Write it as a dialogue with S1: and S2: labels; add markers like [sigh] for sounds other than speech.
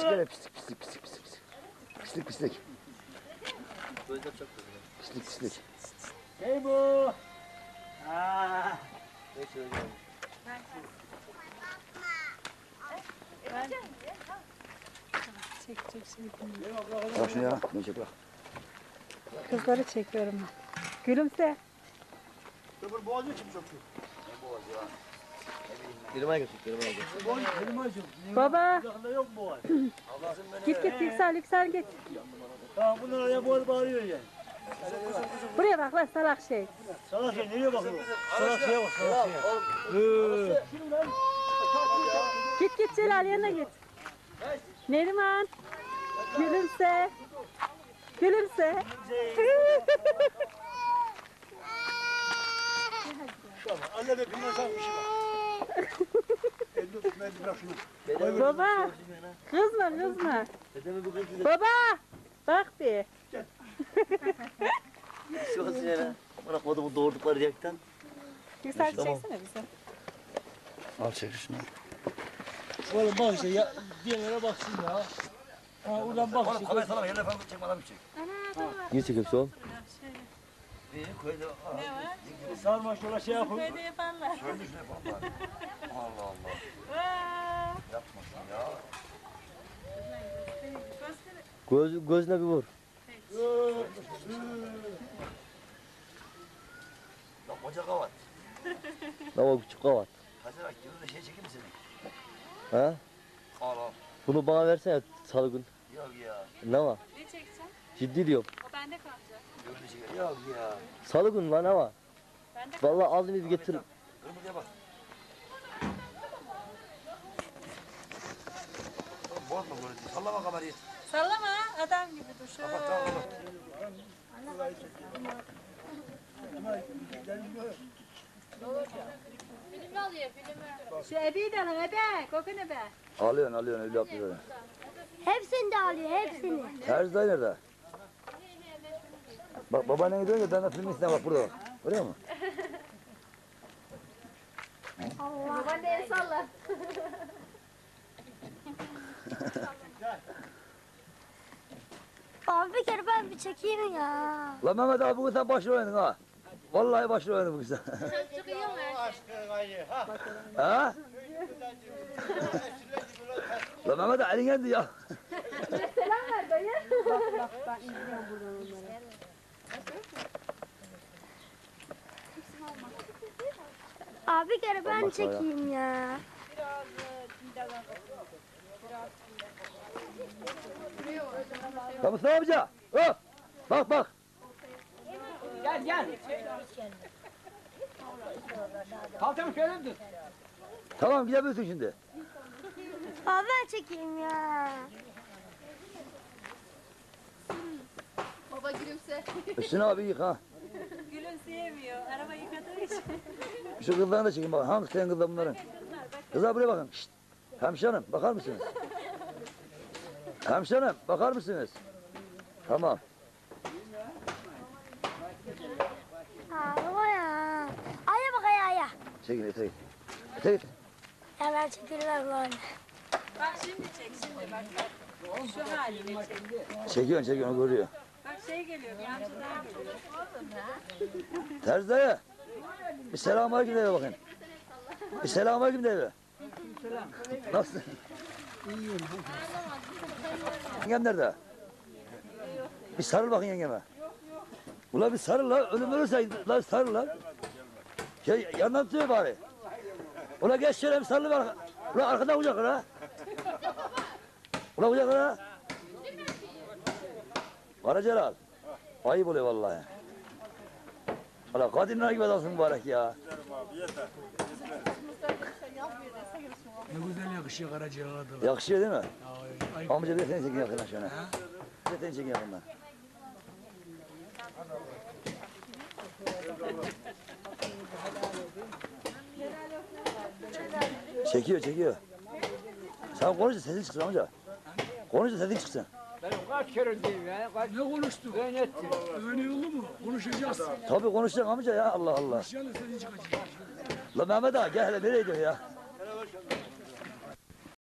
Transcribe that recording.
S1: pislik pislik pislik pislik pislik. Pislik pislik. Pislik pislik.
S2: Hey bu. Aa.
S3: Neyse öyle.
S4: Çek çek şey.
S1: Bak şunu ya. Ne çek bak.
S4: Kızları çekiyorum. Gülümse.
S2: Öbür boğazı kim sokuyor?
S3: Dirime götür, dirime götür.
S2: Benim acım.
S4: Baba
S2: yok boğaz.
S4: git git yüksel yüksel git.
S2: Tamam bunlar oraya boğaz bağırıyor yani.
S4: Buraya bak lan salak şey.
S2: Salak şey nereye bakıyor? Salak şeye bak salak şeye.
S4: Git git Celal yanına git. Neriman. Gülümse. Gülümse.
S2: Tamam. Anne de bilmem sen şey.
S4: Baba. Kızma kızma.
S3: Dedemi bugün size
S4: Baba. Bak bir.
S3: şu kızı yana. Amına kodumu doğurdukları yaktan.
S4: Yüksel
S3: Tamam.
S4: çeksene bize.
S1: Al çek şunu.
S2: Oğlum bak işte ya, diğerlere baksın ya. Ha oradan bak işte.
S1: Kamera sana yerine falan çekme adam çek.
S3: Niye çekiyorsun oğlum? İyi koydu.
S2: Sarma şöyle şey yapın.
S4: Böyle yaparlar.
S1: Şöyle yapalım bari. Allah Allah. Yapmasın ya.
S3: Göz, gözüne bir vur.
S1: Bak koca kavat.
S3: Lan o küçük kavat.
S1: Hacer Akgül'ün de şey çekeyim mi seni?
S3: Ha?
S1: Al al.
S3: Bunu bana versene salı gün.
S1: Yok ya.
S3: Ne var?
S4: Ne çekeceğim?
S3: Ciddi diyorum.
S4: O bende kalacak.
S1: Öyle. Yok ya.
S3: Salı gün lan ne var?
S4: Bende
S3: Vallahi aldım bir getir.
S1: Kırmızıya bak. Bozma böyle. Sallama kamerayı.
S4: Sallama adam gibi dur şöyle.
S1: Kapat tamam kapat.
S5: Filmi alıyor filmi.
S4: Şu ebeyi de alın ebe. Kokun ebe.
S1: Alıyorsun alıyorsun öyle yapıyor.
S5: Hepsini de alıyor hepsini.
S1: Terzi nerede? Bak babaannene gidiyor ya ben de filmin bak burada bak. Görüyor musun?
S5: Baban da el salla. [laughs] Abi bir kere ben bir çekeyim ya.
S1: Lan Mehmet abi bugün sen başrol oynadın ha. Vallahi başrol oynadın bugün sen.
S5: Çıkıyor mu?
S1: ha? Lan Mehmet abi elin geldi ya.
S5: Abi bir kere ben
S1: Bak bayağı.
S5: çekeyim ya.
S1: Lan Mustafa amca. Hop. Bak bak.
S6: Gel gel. Kalçamı şöyle tut?
S1: Tamam gidebilirsin şimdi.
S5: Abi ben çekeyim ya.
S7: Baba gülümse.
S1: Üstüne abi yıka.
S4: Gülümseyemiyor. Araba yıkadığı için.
S1: Şu kızlarını da çekin bak. Hangi senin kızlar bunların? Kızlar buraya bakın. Şşt. Hemşerim bakar mısınız? Hemşerim bakar mısınız? Tamam.
S5: Abi ya. Aya bak aya aya.
S1: Çekin yeter. Yeter yeter.
S5: Ya ben çekilmem lan.
S4: Bak şimdi çek şimdi bak. bak. Şu haline çek.
S1: Çekiyorsun çekiyorsun görüyor.
S4: Bak şey geliyor. Yancılar geliyor.
S1: Terzi dayı. Bir selam aleyküm de eve bakın. Bir selam aleyküm de. Nasılsın? Yengem nerede? Bir sarıl bakın yengeme. Ulan bir sarıl lan. Ölüm ölürse lan sarıl lan. Şey, yandan tutuyor bari. Ulan geç şöyle bir sarıl var. Ulan arkadan kucak la. Ulan kucak la. Kara Celal. Ayıp oluyor vallahi. Ulan kadınlar gibi adamsın mübarek ya.
S6: Ne güzel yakışıyor Karaciğer'e
S1: Yakışıyor değil mi?
S6: Ay,
S1: Amca bir seni çekin yakından şöyle. Bir seni çekin yakından. Çekiyor çekiyor. Sen konuş da sesin çıksın amca. Konuş da sesin çıksın.
S6: Ben kaç kere diyeyim ya. Kaç... Ne konuştuk? Ben ettim. Öyle yolu mu? Konuşacağız.
S1: Tabii konuşacaksın amca ya Allah Allah.
S6: Konuşacağız senin çıkacak.
S1: La Mehmet ağa gel hele nereye gidiyorsun ya?